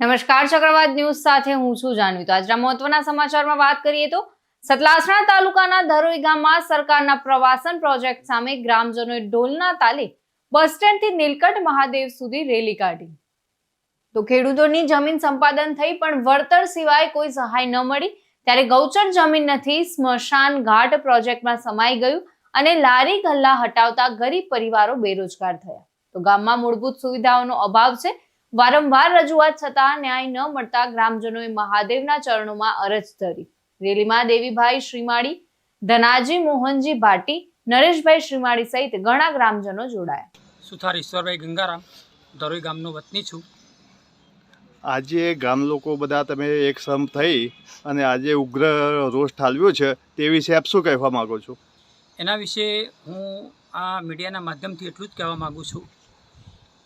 નમસ્કાર, ચક્રવાત ન્યૂઝ સાથે હું છું જાનવી. તો આજના મહત્વના સમાચારમાં વાત કરીએ તો સતલાસણા તાલુકાના ધરોઈ ગામમાં સરકારના પ્રવાસન પ્રોજેક્ટ સામે ગ્રામજનોએ ઢોલના તાલે બસ સ્ટેન્ડથી નીલકંઠ મહાદેવ સુધી રેલી કાઢી. તો ખેડૂતોની જમીન સંપાદન થઈ, પણ વળતર સિવાય કોઈ સહાય ન મળી. ત્યારે ગૌચર જમીન નથી, સ્મશાન ઘાટ પ્રોજેક્ટમાં સમાઈ ગયું અને લારી ગલ્લા હટાવતા ગરીબ પરિવારો બેરોજગાર થયા. તો ગામમાં મૂળભૂત સુવિધાઓનો અભાવ છે વારંવાર રજૂઆત છતાં ન્યાય ન મળતા ગ્રામજનોએ મહાદેવના ચરણોમાં અરજ ધરી. રેલીમાં દેવીભાઈ શ્રીમાળી ધનાજી મોહનજી ભાટી નરેશભાઈ શ્રીમાળી સહિત ઘણા ગ્રામજનો જોડાયા. સુથાર ઈશ્વરભાઈ ગંગારામ? ધરોઈ ગામનો વતની છું. આજે ગામ લોકો બધા તમે એક સમ થઈ અને આજે ઉગ્ર રોષ ઠાલવ્યો છે તે વિશે આપ શું કહેવા માગો છો? એના વિશે હું આ મીડિયાના માધ્યમથી એટલું જ કહેવા માગું છું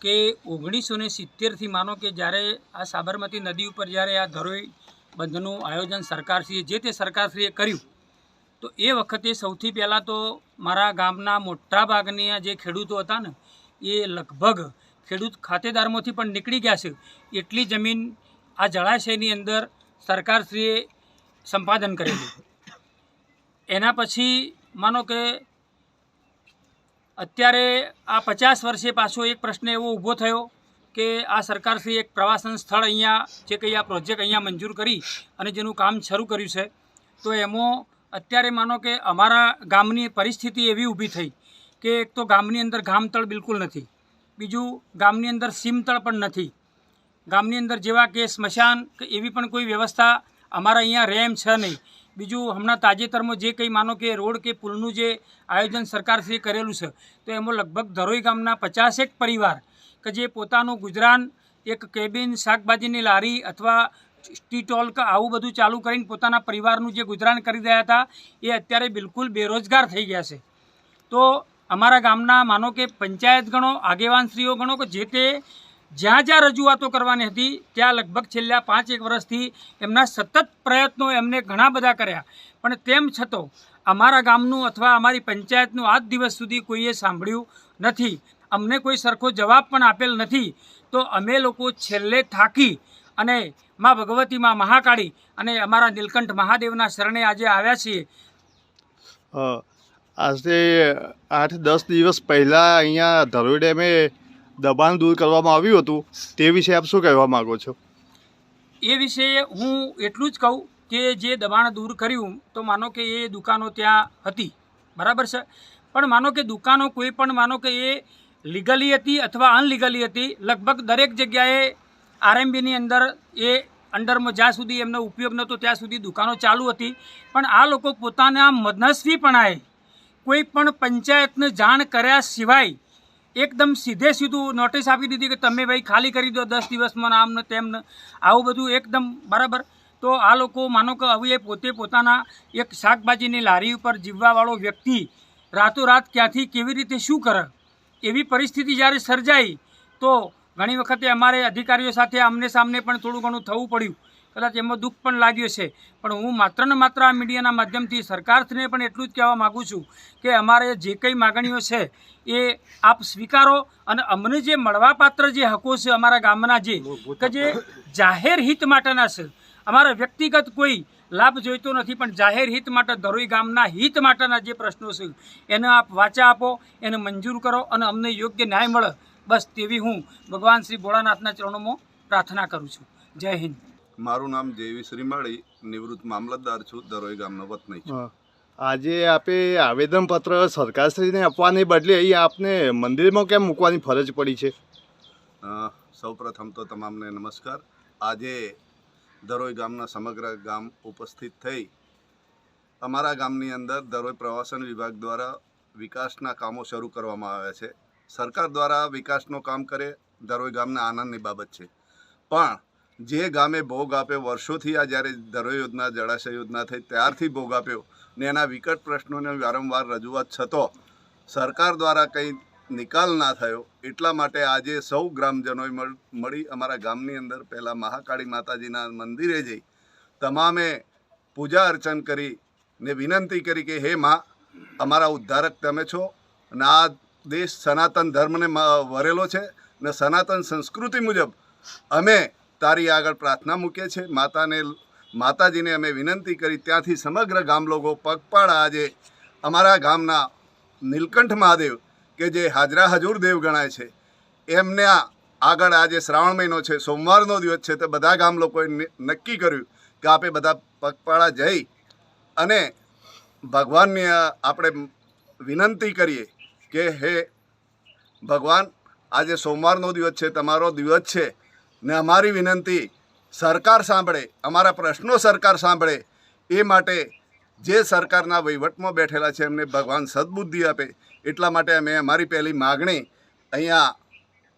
કે ઓગણીસો ને સિત્તેરથી માનો કે જ્યારે આ સાબરમતી નદી ઉપર જ્યારે આ ધરોઈ બંધનું આયોજન સરકારશ્રીએ, જે તે સરકારશ્રીએ કર્યું, તો એ વખતે સૌથી પહેલાં તો મારા ગામના મોટા ભાગની આ જે ખેડૂતો હતા ને, એ લગભગ ખેડૂત ખાતેદારમાંથી પણ નીકળી ગયા છે. એટલી જમીન આ જળાશયની અંદર સરકારશ્રીએ સંપાદન કરેલું. એના પછી માનો કે અત્યારે આ પચાસ વર્ષે પાછો એક પ્રશ્ન એવો ઊભો થયો કે આ સરકારશ્રી એક પ્રવાસન સ્થળ અહીંયા, જે કંઈ આ પ્રોજેક્ટ અહીંયા મંજૂર કરી અને જેનું કામ શરૂ કર્યું છે, તો એમાં અત્યારે માનો કે અમારા ગામની પરિસ્થિતિ એવી ઊભી થઈ કે એક તો ગામની અંદર ગામતળ બિલકુલ નથી, બીજું ગામની અંદર સીમતળ પણ નથી. ગામની અંદર જેવા કે સ્મશાન કે એવી પણ કોઈ વ્યવસ્થા અમારા અહીંયા રેમ છે નહીં. બીજું હમણાં તાજેતરમાં જે કંઈ માનો કે રોડ કે પુલનું જે આયોજન સરકારશ્રીએ કરેલું છે, તો એમાં લગભગ ધરોઈ ગામના પચાસેક પરિવાર કે જે પોતાનું ગુજરાન, એક કેબિન, શાકભાજીની લારી અથવા સ્ટીટોલ કે આવું બધું ચાલુ કરીને પોતાના પરિવારનું જે ગુજરાન કરી રહ્યા હતા, એ અત્યારે બિલકુલ બેરોજગાર થઈ ગયા છે. તો અમારા ગામના માનો કે પંચાયત ગણો, આગેવાનશ્રીઓ ગણો કે જે તે જ્યાં જ્યાં રજૂઆતો કરવાની હતી, ત્યાં લગભગ છેલ્લા પાંચ એક વર્ષથી એમના સતત પ્રયત્નો એમને ઘણા બધા કર્યા. પણ તેમ છતાં, અમારા ગામનું અથવા અમારી પંચાયતનું આજ દિવસ સુધી કોઈએ સાંભળ્યું નથી. અમને કોઈ સરખો જવાબ પણ આપેલ નથી. તો અમે લોકો છેલ્લે થાકી અને મા ભગવતી, માં મહાકાળી અને અમારા નીલકંઠ મહાદેવના શરણે આજે આવ્યા છીએ. આજે આઠ દસ દિવસ પહેલાં અહીંયા ધરોઈ ડેમે દબાણ દૂર કરવામાં આવ્યું હતું તે વિશે આપ શું કહેવા માગો છો? એ વિશે હું એટલું જ કહું કે જે દબાણ દૂર કર્યું, તો માનો કે એ દુકાનો ત્યાં હતી. બરાબર છે? પણ માનો કે દુકાનો કોઈ પણ, માનો કે એ લીગલી હતી અથવા અનલીગલી હતી, લગભગ દરેક જગ્યાએ આરએમબીની અંદર એ અંડરમાં જ્યાં સુધી એમનો ઉપયોગ નહોતો, ત્યાં સુધી દુકાનો ચાલુ હતી. પણ આ લોકો પોતાના મનસ્વીપણાએ કોઈ પણ પંચાયતને જાણ કર્યા સિવાય એકદમ સીધે સીધું નોટિસ આપી દીધી કે તમે ભાઈ ખાલી કરી દો દસ દિવસમાં આમ ને તેમ આવું બધું એકદમ બરાબર. તો આ લોકો માનો કે હવે પોતે પોતાના એક શાકભાજીની લારી ઉપર જીવવાવાળો વ્યક્તિ રાતોરાત ક્યાંથી કેવી રીતે શું કરે, એવી પરિસ્થિતિ જ્યારે સર્જાઈ, તો ઘણી વખતે અમારે અધિકારીઓ સાથે આમને સામને પણ થોડું ઘણું થવું પડ્યું. કદાચ એમાં દુઃખ પણ લાગ્યું છે. પણ હું માત્ર ને માત્ર આ મીડિયાના માધ્યમથી સરકારશ્રીને પણ એટલું જ કહેવા માગું છું કે અમારે જે કંઈ માગણીઓ છે એ આપ સ્વીકારો અને અમને જે મળવાપાત્ર જે હકો છે અમારા ગામના જે, કે જે જાહેર હિત માટેના છે. અમારા વ્યક્તિગત કોઈ લાભ જોઈતો નથી, પણ જાહેર હિત માટે ધરોઈ ગામના હિત માટેના જે પ્રશ્નો છે, એને આપ વાચા આપો, એને મંજૂર કરો અને અમને યોગ્ય ન્યાય મળે. બસ તેવી હું ભગવાન શ્રી ભોળાનાથના ચરણોમાં પ્રાર્થના કરું છું. જય હિન્દ. મારું નામ જેવી શ્રીમાળી નિવૃત્ત મામલતદાર છું દરોઈ ગામનો વતની છું. આજે આપે આવેદનપત્ર સરકારશ્રીને આપવાને બદલે અહીં આપને મંદિરમાં કેમ મૂકવાની ફરજ પડી છે? સૌપ્રથમ તો તમામને નમસ્કાર. આજે દરોઈ ગામના સમગ્ર ગામ ઉપસ્થિત થઈ અમારા ગામની અંદર દરોઈ પ્રવાસન વિભાગ દ્વારા વિકાસના કામો શરૂ કરવામાં આવ્યા છે. સરકાર દ્વારા વિકાસનું કામ કરે દરોઈ ગામના આનંદની બાબત છે. પણ જે ગામે ભોગ આપ્યો, વર્ષોથી આ જ્યારે ધરો યોજના, જળાશય યોજના થઈ, ત્યારથી ભોગ આપ્યો ને એના વિકટ પ્રશ્નોને વારંવાર રજૂઆત છતો સરકાર દ્વારા કંઈ નિકાલ ના થયો, એટલા માટે આજે સૌ ગ્રામજનોએ મળ- અમારા ગામની અંદર પહેલાં મહાકાળી માતાજીના મંદિરે જઈ તમામે પૂજા અર્ચન કરી ને વિનંતી કરી કે, હે માં, અમારા ઉદ્ધારક તમે છો અને આ દેશ સનાતન ધર્મને વરેલો છે ને સનાતન સંસ્કૃતિ મુજબ અમે તારી આગળ પ્રાર્થના મૂકે છે. માતાને, માતાજીને અમે વિનંતી કરી ત્યાંથી સમગ્ર ગામ લોકો પગપાળા આજે અમારા ગામના નીલકંઠ મહાદેવ કે જે હાજરા હજુર દેવ ગણાય છે. એમને આગળ આજે શ્રાવણ મહિનો છે, સોમવારનો દિવસ છે તો બધા ગામ લોકોએ નક્કી કર્યું કે આપણે બધા પગપાળા જઈ અને ભગવાનની આપણે વિનંતી કરીએ કે હે ભગવાન, આજે સોમવારનો દિવસ છે, તમારો દિવસ છે. ને અમારી વિનંતી, સરકાર સાંભળે, અમારા પ્રશ્નો સરકાર સાંભળે, એ માટે જે સરકારના વહીવટમાં બેઠેલા છે, એમને ભગવાન સદબુદ્ધિ આપે, એટલા માટે અમે અમારી પહેલી માગણી અહીંયા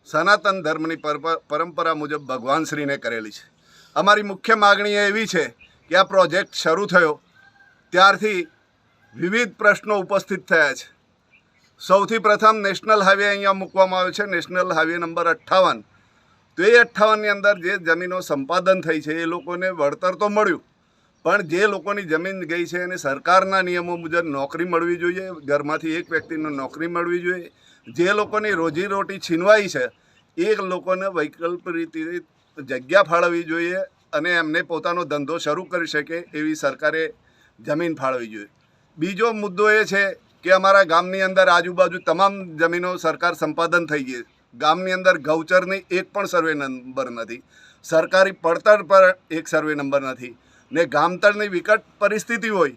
સનાતન ધર્મની પરપ- પરંપરા મુજબ ભગવાન શ્રીને કરેલી છે. અમારી મુખ્ય માગણી એવી છે કે આ પ્રોજેક્ટ શરૂ થયો, ત્યારથી વિવિધ પ્રશ્નો ઉપસ્થિત થયા છે. સૌથી પ્રથમ નેશનલ હાઈવે અહીંયા મૂકવામાં આવ્યો છે, નેશનલ હાઈવે નંબર અઠ્ઠાવન. તો એ અઠ્ઠાવનની અંદર જે જમીનો સંપાદન થઈ છે, એ લોકોને વળતર તો મળ્યું. પણ જે લોકોની જમીન ગઈ છે, એને સરકારના નિયમો મુજબ નોકરી મળવી જોઈએ, ઘરમાંથી એક વ્યક્તિને નોકરી મળવી જોઈએ. જે લોકોની રોજીરોટી છીનવાઈ છે, એ લોકોને વૈકલ્પિક રીતે જગ્યા ફાળવવી જોઈએ અને એમને પોતાનો ધંધો શરૂ કરી શકે એવી સરકારે જમીન ફાળવવી જોઈએ. બીજો મુદ્દો એ છે કે અમારા ગામની અંદર આજુબાજુ તમામ જમીનો સરકાર સંપાદન થઈ ગઈ ગામની અંદર ગૌચરની એક પણ સર્વે નંબર નથી. સરકારી પડતર પર એક સર્વે નંબર નથી. ને ગામતળની વિકટ પરિસ્થિતિ હોય,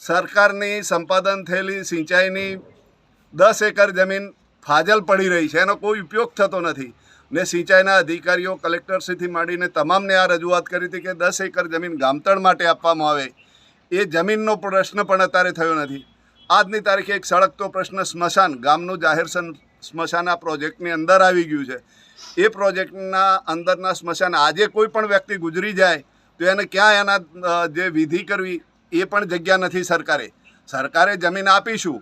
સરકારની સંપાદન થયેલી સિંચાઈની દસ એકર જમીન ફાજલ પડી રહી છે, એનો કોઈ ઉપયોગ થતો નથી. ને સિંચાઈના અધિકારીઓ, કલેક્ટરશ્રીથી માંડીને તમામને આ રજૂઆત કરી હતી કે દસ એકર જમીન ગામતળ માટે આપવામાં આવે. એ જમીનનો પ્રશ્ન પણ અત્યારે થયો નથી. આજની તારીખે એક સળગતો પ્રશ્ન સ્મશાન, ગામનું જાહેર સ્મશાન આ પ્રોજેક્ટની અંદર આવી ગયું છે. એ પ્રોજેક્ટના અંદરના સ્મશાન આજે કોઈ પણ વ્યક્તિ ગુજરી જાય તો એને ક્યાં એના જે વિધિ કરવી એ પણ જગ્યા નથી સરકારે. સરકારે જમીન આપીશું,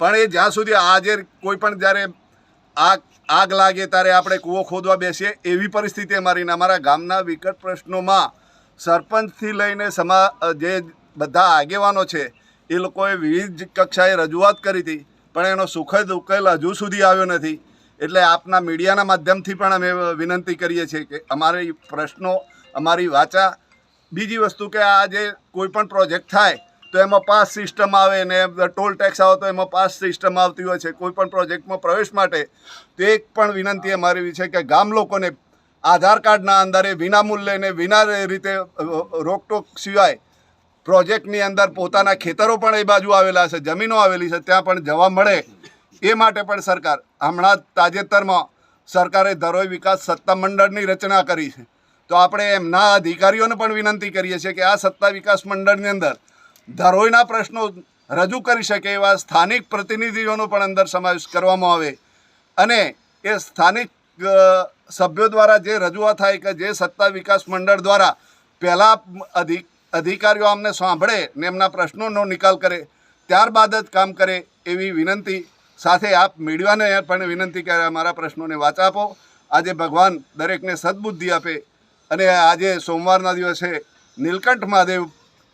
પણ એ જ્યાં સુધી આજે કોઈ પણ જ્યારે આગ આગ લાગે ત્યારે આપણે કૂવો ખોદવા બેસીએ એવી પરિસ્થિતિ અમારી ને અમારા ગામના વિકટ પ્રશ્નોમાં સરપંચથી લઈને સમા જે બધા આગેવાનો છે એ લોકોએ વિવિધ કક્ષાએ રજૂઆત કરી હતી. પણ એનો સુખદ ઉકેલ હજુ સુધી આવ્યો નથી. એટલે આપના મીડિયાના માધ્યમથી પણ અમે વિનંતી કરીએ છીએ કે અમારી પ્રશ્નો, અમારી વાચા, બીજી વસ્તુ કે આ જે કોઈ પણ પ્રોજેક્ટ થાય, તો એમાં પાસ સિસ્ટમ આવે ને ટોલ ટેક્સ આવે તો એમાં પાસ સિસ્ટમ આવતી હોય છે, કોઈ પણ પ્રોજેક્ટમાં પ્રવેશ માટે. તો એક પણ વિનંતી અમારી છે કે ગામ લોકોને આધાર કાર્ડના અંદરે વિના મૂલ્યે ને વિના રીતે રોકટોક સિવાય પ્રોજેક્ટની અંદર પોતાના ખેતરો પણ એ બાજુ આવેલા છે, જમીનો આવેલી છે, ત્યાં પણ જવા મળે એ માટે પણ સરકાર, હમણાં તાજેતરમાં સરકારે ધરોઈ વિકાસ સત્તા મંડળની રચના કરી છે. તો આપણે એમના અધિકારીઓને પણ વિનંતી કરીએ છીએ કે આ સત્તા વિકાસ મંડળની અંદર ધરોઈના પ્રશ્નો રજૂ કરી શકે એવા સ્થાનિક પ્રતિનિધિઓનો પણ અંદર સમાવેશ કરવામાં આવે અને એ સ્થાનિક સભ્યો દ્વારા જે રજૂઆત થાય કે જે સત્તા વિકાસ મંડળ દ્વારા પહેલાં અધિક અધિકારીઓ અમને સાંભળે ને એમના પ્રશ્નોનો નિકાલ કરે, ત્યારબાદ જ કામ કરે એવી વિનંતી સાથે આપ મીડિયાને પણ વિનંતી કરે અમારા પ્રશ્નોને વાચા આપો. આજે ભગવાન દરેકને સદબુદ્ધિ આપે અને આજે સોમવારના દિવસે નીલકંઠ મહાદેવ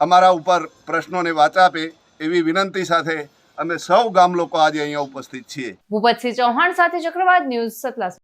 અમારા ઉપર પ્રશ્નોને વાચા આપે એવી વિનંતી સાથે અમે સૌ ગામ લોકો આજે અહીંયા ઉપસ્થિત છીએ. ભૂપતસિંહ ચૌહાણ સાથે ચક્રવાત ન્યૂઝ સતલાસ.